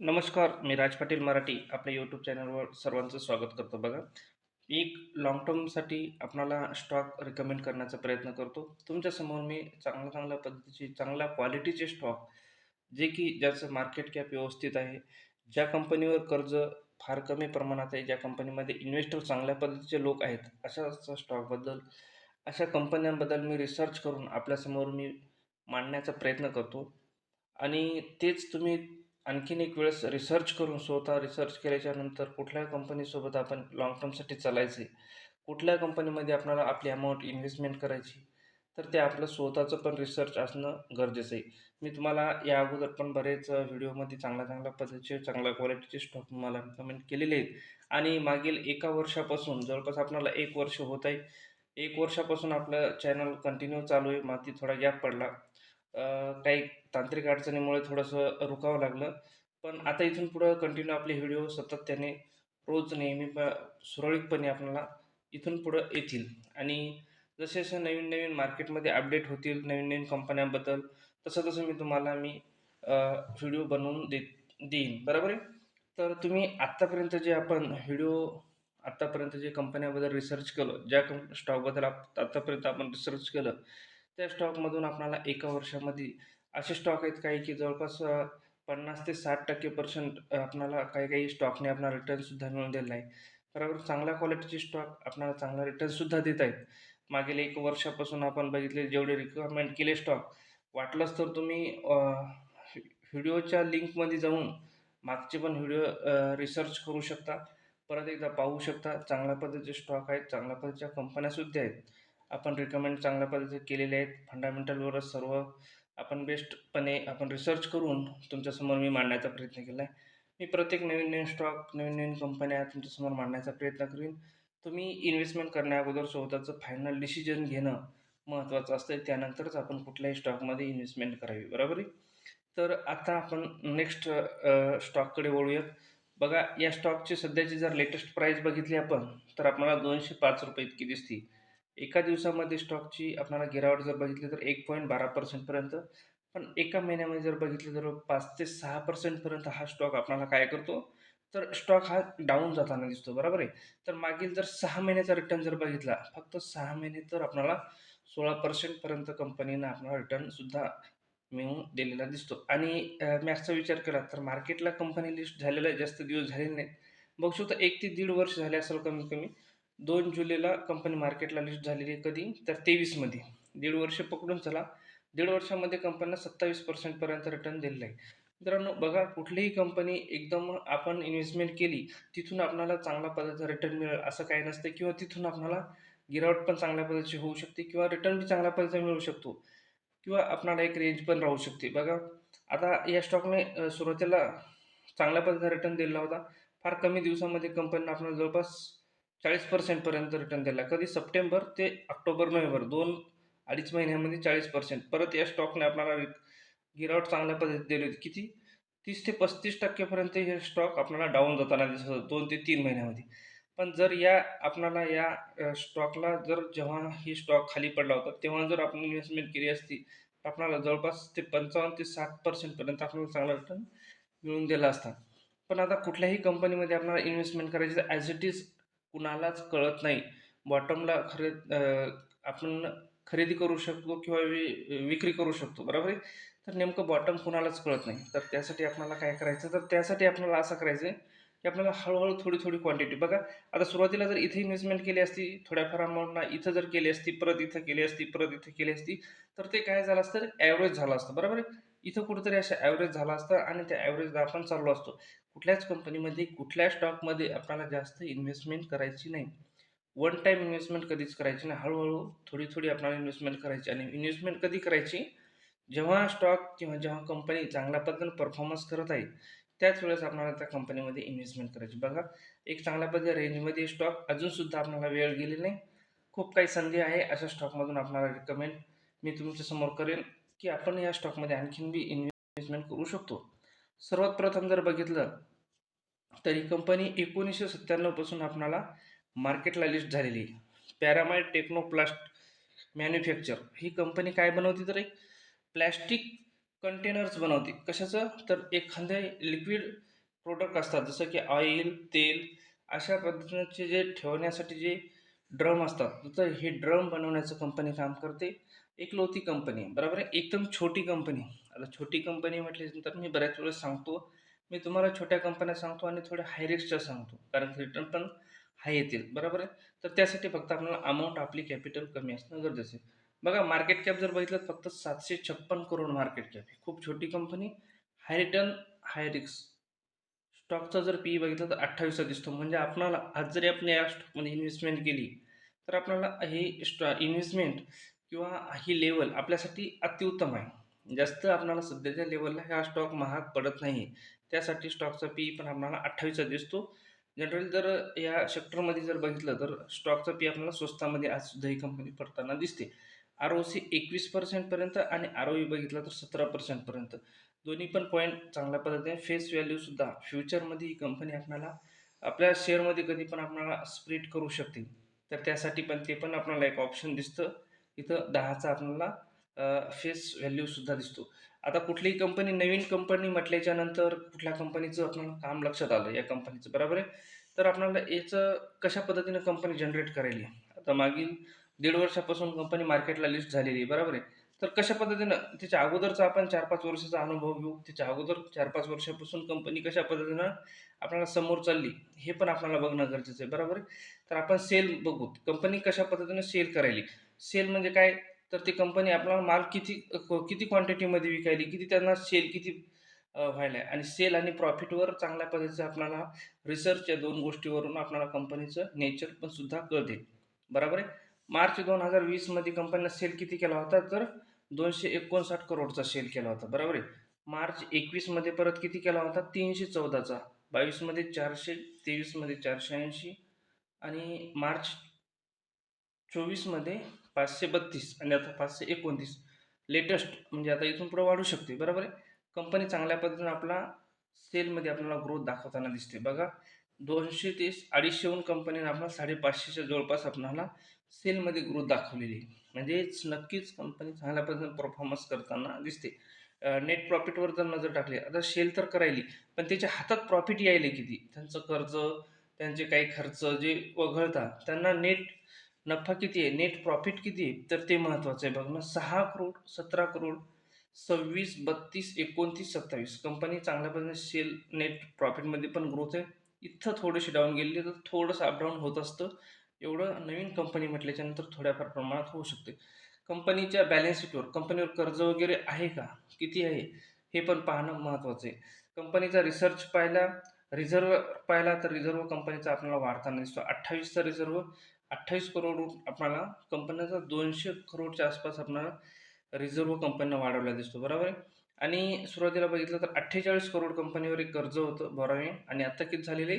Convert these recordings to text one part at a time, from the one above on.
नमस्कार मी राज पाटील मराठी. आपल्या यूट्यूब चॅनलवर सर्वांचं स्वागत करतो बघा. एक लाँग टर्मसाठी आपणाला स्टॉक रिकमेंड करण्याचा प्रयत्न करतो. तुमच्यासमोर मी चांगल्या चांगल्या पद्धतीचे चांगल्या क्वालिटीचे स्टॉक जे की ज्याचं मार्केट कॅप व्यवस्थित आहे ज्या कंपनीवर कर्ज फार कमी प्रमाणात आहे ज्या कंपनीमध्ये इन्व्हेस्टर चांगल्या पद्धतीचे लोक आहेत अशा स्टॉकबद्दल अशा कंपन्यांबद्दल मी रिसर्च करून आपल्यासमोर मी मांडण्याचा प्रयत्न करतो. आणि तेच तुम्ही आणखीन एक वेळेस रिसर्च करून स्वतः रिसर्च केल्याच्यानंतर कुठल्या कंपनीसोबत आपण लाँग टर्मसाठी चालायचे कुठल्या कंपनीमध्ये आपल्याला आपली अमाऊंट इन्व्हेस्टमेंट करायची तर ते आपलं स्वतःचं पण रिसर्च असणं गरजेचं आहे. मी तुम्हाला या अगोदर पण बरेच व्हिडिओमध्ये चांगल्या चांगल्या पद्धतीचे चांगल्या क्वालिटीचे स्टॉक तुम्हाला कमेंट केलेले आहेत. आणि मागील एका वर्षापासून जवळपास आपल्याला एक वर्ष होत आहे एक वर्षापासून आपलं चॅनल कंटिन्यू चालू आहे माती थोडा गॅप पडला. काही तांत्रिक अडचणीमुळे थोडंसं रुकावं लागलं. पण आता इथून पुढं कंटिन्यू आपले व्हिडिओ सातत्याने रोज नेहमी प सुरळीतपणे आपल्याला इथून पुढं येतील. आणि जसे जसे नवीन नवीन मार्केटमध्ये अपडेट होतील नवीन नवीन कंपन्यांबद्दल तसं तसं मी तुम्हाला मी व्हिडिओ बनवून दे देईन. बरोबर आहे? तर तुम्ही आत्तापर्यंत जे आपण व्हिडिओ आत्तापर्यंत जे कंपन्याबद्दल रिसर्च केलं ज्या कंप स्टॉकबद्दल आप आत्तापर्यंत आपण रिसर्च केलं त्या स्टॉकमधून आपल्याला एका वर्षामध्ये असे स्टॉक आहेत काही की जवळपास पन्नास ते साठ टक्के पर्सेंट आपणाला काही काही स्टॉकने आपला रिटर्नसुद्धा मिळून दिलेला आहे. बरोबर? चांगल्या क्वालिटीचे स्टॉक आपणाला चांगला रिटर्नसुद्धा देत आहेत. मागील एक वर्षापासून आपण बघितले जेवढे रिक्वायरमेंट केले स्टॉक वाटलंच तर तुम्ही व्हिडिओच्या लिंकमध्ये जाऊन मागचे पण व्हिडिओ रिसर्च करू शकता. परत एकदा पाहू शकता. चांगल्या पद्धतीचे स्टॉक आहेत चांगल्या पद्धतीच्या कंपन्यासुद्धा आहेत. आपण रिकमेंड चांगल्या पद्धतीचे केलेले आहेत. फंडामेंटलवरच सर्व आपण बेस्टपणे आपण रिसर्च करून तुमच्यासमोर मी मांडण्याचा प्रयत्न केला आहे मी प्रत्येक नवीन नवीन स्टॉक नवीन नवीन कंपन्या तुमच्यासमोर मांडण्याचा प्रयत्न करीन. तुम्ही इन्व्हेस्टमेंट करण्याअगोदर स्वतःचं फायनल डिसिजन घेणं महत्त्वाचं असतं त्यानंतरच आपण कुठल्याही स्टॉकमध्ये इन्व्हेस्टमेंट करावी. बरोबर? आहे तर आता आपण नेक्स्ट स्टॉककडे वळूयात. बघा या स्टॉकची सध्याची जर लेटेस्ट प्राईस बघितली आपण तर आपल्याला दोनशे पाच रुपये इतकी दिसते एका दिवसामध्ये स्टॉकची आपल्याला गिरावट जर बघितली तर एक पॉईंट बारा पर्सेंटपर्यंत पण एका महिन्यामध्ये जर बघितलं तर पाच ते सहा पर्सेंटपर्यंत हा स्टॉक आपल्याला काय करतो? तर स्टॉक हा डाऊन जाताना दिसतो बरोबर आहे? तर मागील जर सहा महिन्याचा रिटर्न जर बघितला फक्त सहा महिने तर आपल्याला सोळा पर्सेंटपर्यंत कंपनीनं आपल्याला रिटर्नसुद्धा मिळवून दिलेला दिसतो. आणि मॅक्सचा विचार केला तर मार्केटला कंपनी लिस्ट झालेला जास्त दिवस झालेले नाहीत. बघू शकता एक ते दीड वर्ष झाले असेल कमीत कमी. दोन जुलैला कंपनी मार्केटला लिस्ट झालेली आहे कधी? तर तेवीसमध्ये. दीड वर्ष पकडून चला. दीड वर्षामध्ये कंपनीला सत्तावीस पर्सेंटपर्यंत रिटर्न दिलेलं आहे. मित्रांनो बघा कुठलीही कंपनी एकदम आपण इन्व्हेस्टमेंट केली तिथून आपल्याला चांगल्या पद्धतीचा रिटर्न मिळेल असं काही नसतं. किंवा तिथून आपल्याला गिरावट पण चांगल्या पद्धतीची होऊ शकते किंवा रिटर्न बी चांगल्या पद्धतीचा मिळू शकतो. किंवा आपणाला एक रेंज पण राहू शकते. बघा आता या स्टॉकने सुरुवातीला चांगल्या पद्धतीचा रिटर्न दिला होता. फार कमी दिवसामध्ये कंपनीनं आपल्याला जवळपास चाळीस पर्सेंटपर्यंत रिटर्न दिला. कधी सप्टेंबर ते ऑक्टोबर नोव्हेंबर दोन अडीच महिन्यामध्ये चाळीस पर्सेंट परत या स्टॉकने आपल्याला गिरावट चांगल्या पद्धतीत दिली होती. किती? तीस ते पस्तीस टक्केपर्यंत हे स्टॉक आपल्याला डाऊन जाताना दिसत होतं दोन ते तीन महिन्यामध्ये. पण जर या आपणाला या स्टॉकला जर जेव्हा ही स्टॉक खाली पडला होता तेव्हा जर आपण इन्व्हेस्टमेंट केली असती तर आपल्याला जवळपास ते पंचावन्न ते साठ पर्सेंटपर्यंत आपल्याला चांगला रिटर्न मिळून दिला असता. पण आता कुठल्याही कंपनीमध्ये आपल्याला इन्व्हेस्टमेंट करायची ॲज इट इज कुणालाच कळत नाही. बॉटमला खरे आपण खरेदी करू शकतो किंवा वि विक्री करू शकतो बरोबर आहे? तर नेमकं बॉटम कुणालाच कळत नाही. तर त्यासाठी आपल्याला काय करायचं? तर त्यासाठी आपल्याला असं करायचं आहे की आपल्याला हळूहळू थोडी थोडी क्वांटिटी बघा आता सुरुवातीला जर इथे इन्व्हेस्टमेंट केली असती थोड्याफार अमाऊंटना इथं जर केली असती परत इथं केली असती परत इथं केली असती तर ते काय झालं असतं? ॲव्हरेज झालं असतं बरोबर आहे? इथं कुठेतरी असं ॲव्हरेज झालं असतं आणि त्या ॲव्हरेजला आपण चाललो असतो. कुठल्याच कंपनीमध्ये कुठल्या स्टॉकमध्ये आपल्याला जास्त इन्व्हेस्टमेंट करायची नाही. वन टाईम इन्व्हेस्टमेंट कधीच करायची नाही. हळूहळू थोडी थोडी आपल्याला इन्व्हेस्टमेंट करायची आणि इन्व्हेस्टमेंट कधी करायची? जेव्हा स्टॉक किंवा जेव्हा कंपनी चांगल्या पद्धतीने परफॉर्मन्स करत आहे त्याच वेळेस आपल्याला त्या कंपनीमध्ये इन्व्हेस्टमेंट करायची. बघा एक चांगल्या पद्धती रेंजमध्ये स्टॉक अजूनसुद्धा आपल्याला वेळ गेली नाही. खूप काही संधी आहे अशा स्टॉकमधून आपल्याला रिकमेंड मी तुमच्यासमोर करेन की आपण या स्टॉकमध्ये आणखीन बी इन्व्हेस्टमेंट करू शकतो. सर्वात प्रथम जर बघितलं तर ही कंपनी एकोणीसशे सत्त्याण्णवपासून आपणाला मार्केटला लिस्ट झालेली आहे. टेक्नोप्लास्ट मॅन्युफॅक्चर ही कंपनी काय बनवते तर एक प्लॅस्टिक कंटेनर्स बनवते. कशाचं? तर एखाद्या लिक्विड प्रोडक्ट असतात जसं की ऑइल तेल अशा पद्धतीचे जे ठेवण्यासाठी जे ड्रम असतात. तर हे ड्रम बनवण्याचं कंपनी काम करते. एकलौती कंपनी आहे बरोबर आहे? एकदम छोटी कंपनी आता छोटी कंपनी म्हटल्यानंतर मी बऱ्याच वेळेस सांगतो मी तुम्हाला छोट्या कंपन्या सांगतो आणि थोड्या हाय रिस्कच्या सांगतो कारण रिटर्न पण हाय येतील बरोबर आहे? तर त्यासाठी फक्त आपल्याला अमाऊंट आपली कॅपिटल कमी असणं गरजेचं आहे. बघा मार्केट कॅप जर बघितलं तर फक्त सातशे छप्पन करोड मार्केट कॅप आहे. खूप छोटी company high return high risk स्टॉकचा जर पी बघितलं तर अठ्ठावीसचा दिसतो. म्हणजे आपणाला आज जरी आपण या स्टॉकमध्ये इन्व्हेस्टमेंट केली तर आपल्याला हे स्टॉ इन्व्हेस्टमेंट किंवा ही लेवल आपल्यासाठी अतिउत्तम आहे. जास्त आपणाला सध्याच्या लेवलला हा स्टॉक महाग पडत नाही त्यासाठी स्टॉकचा पी पण आपल्याला अठ्ठावीसचा दिसतो. जनरली जर या सेक्टरमध्ये जर बघितलं तर स्टॉकचा पी आपल्याला स्वस्तामध्ये आज सुद्धा ही कंपनी पडताना दिसते. आर ओ सी एकवीस पर्सेंटपर्यंत आणि आर ओ ई बघितलं तर सतरा पर्सेंटपर्यंत दोन्ही पण पॉईंट चांगल्या पद्धतीने फेस व्हॅल्यूसुद्धा फ्युचरमध्ये ही कंपनी आपल्याला आपल्या शेअरमध्ये कधी पण आपल्याला स्प्रेड करू शकते तर त्यासाठी पण ते पण आपल्याला एक ऑप्शन दिसतं. इथं दहाचा आपल्याला फेस व्हॅल्यूसुद्धा दिसतो. आता कुठलीही कंपनी नवीन कंपनी म्हटल्याच्या नंतर कुठल्या कंपनीचं आपल्याला काम लक्षात आलं या कंपनीचं बरोबर आहे? तर आपल्याला याचं कशा पद्धतीनं कंपनी जनरेट करायली आता मागील दीड वर्षापासून कंपनी मार्केटला लिस्ट झालेली आहे बरोबर आहे? तर कशा पद्धतीनं त्याच्या अगोदरचा आपण चार पाच वर्षाचा अनुभव घेऊ त्याच्या अगोदर चार पाच वर्षापासून कंपनी कशा पद्धतीनं आपल्याला समोर चालली हे पण आपल्याला बघणं गरजेचं आहे बरोबर आहे? तर आपण सेल बघू कंपनी कशा पद्धतीनं सेल करायली? सेल म्हणजे काय? तर ती कंपनी आपला माल किती किती क्वांटिटीमध्ये विकायली? किती त्यांना सेल किती व्हायला आहे आणि सेल आणि प्रॉफिटवर चांगल्या पद्धतीचं आपल्याला रिसर्च या दोन गोष्टीवरून आपल्याला कंपनीचं नेचर पण सुद्धा कळते. बरोबर आहे? मार्च दोन हजार वीसमध्ये कंपनीनं सेल किती केला होता? तर दोनशे एकोणसाठ करोडचा सेल केला होता. बरोबर आहे? मार्च एकवीसमध्ये परत किती केला होता? तीनशे चौदाचा. बावीसमध्ये चारशे तेवीसमध्ये चारशे ऐंशी आणि मार्च चोवीसमध्ये पाचशे बत्तीस आणि आता पाचशे एकोणतीस. लेटेस्ट म्हणजे आता इथून पुढे वाढू शकते बरोबर आहे? कंपनी चांगल्या पद्धतीने आपला सेलमध्ये आपल्याला ग्रोथ दाखवताना दिसते. बघा दोनशे ते अडीचशेहून कंपनीने आपला साडेपाचशेच्या जवळपास आपणाला सेलमध्ये ग्रोथ दाखवलेली म्हणजेच नक्कीच कंपनी चांगल्या पद्धतीने परफॉर्मन्स करताना दिसते. नेट प्रॉफिटवर जर नजर टाकली आता सेल तर करायली पण त्याच्या हातात प्रॉफिट यायले किती? त्यांचं कर्ज त्यांचे काही खर्च जे वगळता त्यांना नेट नफा किती आहे? नेट प्रॉफिट किती आहे? तर ते महत्त्वाचं आहे. बघ ना सहा करोड सतरा करोड सव्वीस बत्तीस एकोणतीस सत्तावीस. कंपनी चांगल्या पद्धतीने सेल नेट प्रॉफिटमध्ये पण ग्रोथ आहे. इथं थोडीशी डाऊन गेली तर थोडंसं अपडाऊन होत असतं. एवढं नवीन कंपनी म्हटल्याच्यानंतर थोड्याफार प्रमाणात होऊ शकते. कंपनीच्या बॅलन्स शीटवर कंपनीवर कर्ज वगैरे आहे का? किती आहे? हे पण पाहणं महत्त्वाचं आहे. कंपनीचा रिसर्च पाहिला. रिझर्व पाहिला तर रिझर्व कंपनीचा आपल्याला वाढताना दिसतो अठ्ठावीसचा रिझर्व अठ्ठावीस करोड आपणाला कंपन्यांचा दोनशे करोडच्या आसपास आपणाला रिझर्व कंपनीनं वाढवला दिसतो बरोबर आहे? आणि सुरुवातीला बघितलं तर अठ्ठेचाळीस करोड कंपनीवर एक कर्ज होतं बरोबर आणि आता किती झालेले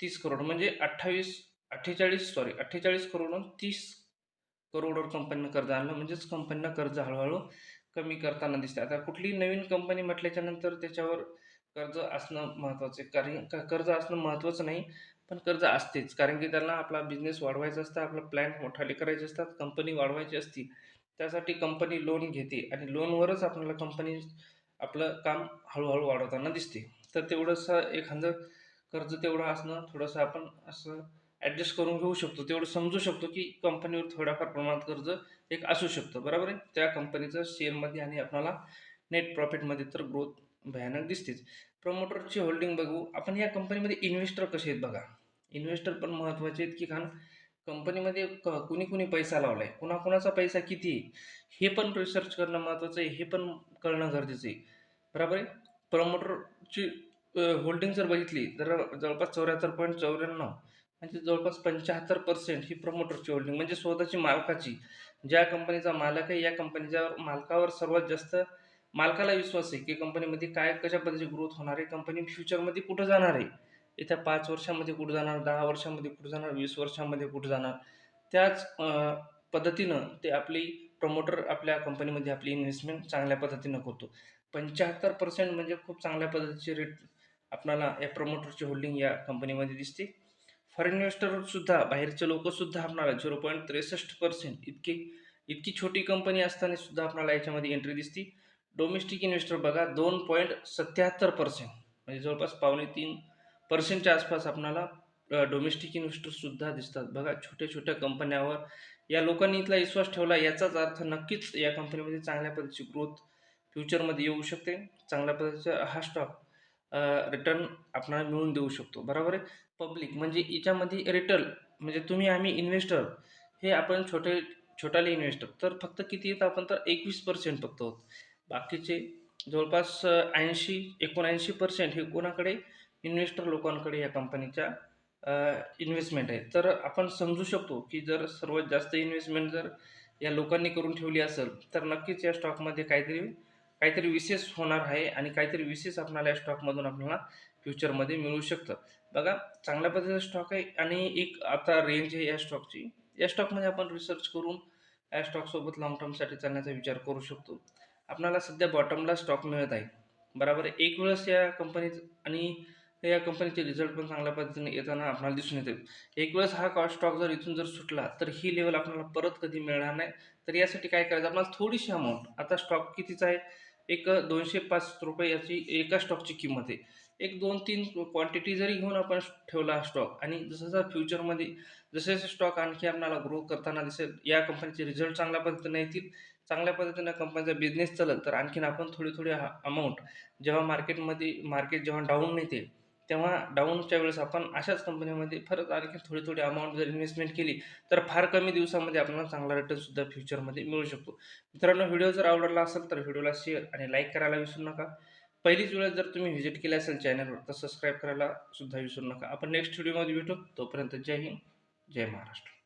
तीस करोड म्हणजे अठ्ठावीस अठ्ठेचाळीस सॉरी अठ्ठेचाळीस करोडून तीस करोडवर कंपनीनं कर्ज आणलं म्हणजेच कंपनीनं कर्ज हळूहळू कमी करताना दिसते आता कुठली नवीन कंपनी म्हटल्याच्या नंतर त्याच्यावर कर्ज असणं महत्त्वाचं आहे. कारण कर्ज असणं महत्त्वाचं नाही पण कर्ज असतेच. कारण की त्यांना आपला बिझनेस वाढवायचा असतं आपला प्लॅन मोठाले करायचे असतात कंपनी वाढवायची असती त्यासाठी कंपनी लोन घेते आणि लोनवरच आपल्याला कंपनी आपलं काम हळूहळू वाढवताना दिसते. तर तेवढंसं एखादं कर्ज तेवढं असणं थोडंसं आपण असं ॲडजस्ट करून घेऊ शकतो. तेवढं समजू शकतो की कंपनीवर थोड्याफार प्रमाणात कर्ज एक असू शकतं. बरोबर आहे? त्या कंपनीचं शेअरमध्ये आणि आपल्याला नेट प्रॉफिटमध्ये तर ग्रोथ भयानक दिसतेच. प्रमोटरची होल्डिंग बघू. आपण या कंपनीमध्ये इन्व्हेस्टर कसे आहेत बघा. इन्व्हेस्टर पण महत्त्वाचे आहेत की कारण कंपनीमध्ये क कुणी कुणी पैसा लावला आहे कुणाकुणाचा पैसा किती आहे? हे पण रिसर्च करणं महत्त्वाचं आहे. हे पण कळणं गरजेचं आहे. बरोबर आहे? प्रमोटरची होल्डिंग जर बघितली तर जवळपास चौऱ्याहत्तर पॉईंट चौऱ्याण्णव म्हणजे जवळपास पंच्याहत्तर पर्सेंट ही प्रमोटरची होल्डिंग म्हणजे स्वतःची मालकाची. ज्या कंपनीचा मालक आहे या कंपनीच्या मालकावर सर्वात जास्त मालकाला विश्वास आहे की कंपनीमध्ये काय कशा पद्धतीची ग्रोथ होणार आहे कंपनी फ्युचरमध्ये कुठं जाणार आहे? येत्या पाच वर्षामध्ये कुठं जाणार दहा वर्षामध्ये कुठं जाणार वीस वर्षामध्ये कुठं जाणार? त्याच पद्धतीनं ते आपली प्रमोटर आपल्या कंपनीमध्ये आपली इन्व्हेस्टमेंट चांगल्या पद्धतीनं करतो. पंच्याहत्तर पर्सेंट म्हणजे खूप चांगल्या पद्धतीची रेट आपणाला या प्रमोटरची होल्डिंग या कंपनीमध्ये दिसते. फॉरेन इन्व्हेस्टरसुद्धा बाहेरचे लोकसुद्धा आपणाला झिरो पॉईंट त्रेसष्ट पर्सेंट इतकी इतकी छोटी कंपनी असताना सुद्धा आपणाला याच्यामध्ये एंट्री दिसते. डोमेस्टिक इन्व्हेस्टर बघा दोन पॉईंट सत्याहत्तर पर्सेंट म्हणजे जवळपास पावणे तीन पर्सेंटच्या आसपास आपणाला डोमेस्टिक इन्व्हेस्टरसुद्धा दिसतात. बघा छोट्या छोट्या कंपन्यावर या लोकांनी इथला विश्वास ठेवला याचाच अर्थ नक्कीच या कंपनीमध्ये चांगल्या पद्धतीची ग्रोथ फ्युचरमध्ये येऊ शकते. चांगल्या पद्धतीचा हा स्टॉक रिटर्न आपणाला मिळवून देऊ शकतो. बरोबर आहे? पब्लिक म्हणजे याच्यामध्ये रिटेल म्हणजे तुम्ही आम्ही इन्व्हेस्टर हे आपण छोटे छोटाले इन्व्हेस्टर तर फक्त किती येतं आपण तर एकवीस पर्सेंट फक्त होत. बाकीचे जवळपास ऐंशी एकोणऐंशी पर्सेंट हे कोणाकडे? इन्व्हेस्टर लोकांकडे या कंपनीच्या इन्व्हेस्टमेंट आहे तर आपण समजू शकतो की जर सर्वात जास्त इन्व्हेस्टमेंट जर या लोकांनी करून ठेवली असेल तर नक्कीच या स्टॉकमध्ये काहीतरी काहीतरी विशेष होणार आहे आणि काहीतरी विशेष आपणाला या स्टॉकमधून आपल्याला फ्युचरमध्ये मिळू शकतं. बघा चांगल्या पद्धतीचा स्टॉक आहे आणि एक आता रेंज आहे या स्टॉकची या स्टॉकमध्ये आपण रिसर्च करून या स्टॉकसोबत लॉंग टर्मसाठी चालण्याचा विचार करू शकतो. आपल्याला सध्या बॉटमला स्टॉक मिळत आहे. बरोबर एक वेळेस या कंपनीत आणि या कंपनीचे रिझल्ट पण चांगल्या पद्धतीने येताना आपल्याला दिसून येते. एक वेळेस हा कॉ स्टॉक जर इथून जर सुटला तर ही लेवल आपल्याला परत कधी मिळणार नाही. तर यासाठी काय करायचं? आपल्याला थोडीशी अमाऊंट आता स्टॉक कितीचा आहे? एक दोनशे पाच रुपये याची एका स्टॉकची किंमत आहे. एक दोन तीन क्वांटिटी जरी घेऊन आपण ठेवला हा स्टॉक आणि जसं जसं फ्युचरमध्ये जसे जसे स्टॉक आणखी आपल्याला ग्रो करताना दिसेल या कंपनीचे रिझल्ट चांगल्या पद्धतीने येतील. चांगल्या पद्धतीनं कंपनीचा बिझनेस चालत तर आणखीन आपण थोडी थोडी अमाऊंट जेव्हा मार्केटमध्ये मार्केट जेव्हा डाऊन येते तेव्हा डाऊनच्या वेळेस आपण अशाच कंपनीमध्ये परत आणखी थोडी थोडी अमाऊंट जर इन्व्हेस्टमेंट केली तर फार कमी दिवसामध्ये आपल्याला चांगला रिटर्नसुद्धा फ्युचरमध्ये मिळू शकतो. मित्रांनो व्हिडिओ जर आवडला असेल तर व्हिडिओला शेअर आणि लाईक करायला विसरू नका. पहिलीच वेळेस जर तुम्ही व्हिजिट केली असेल चॅनलवर तर सबस्क्राईब करायला सुद्धा विसरू नका. आपण नेक्स्ट व्हिडिओमध्ये भेटू. तोपर्यंत जय हिंद जय महाराष्ट्र.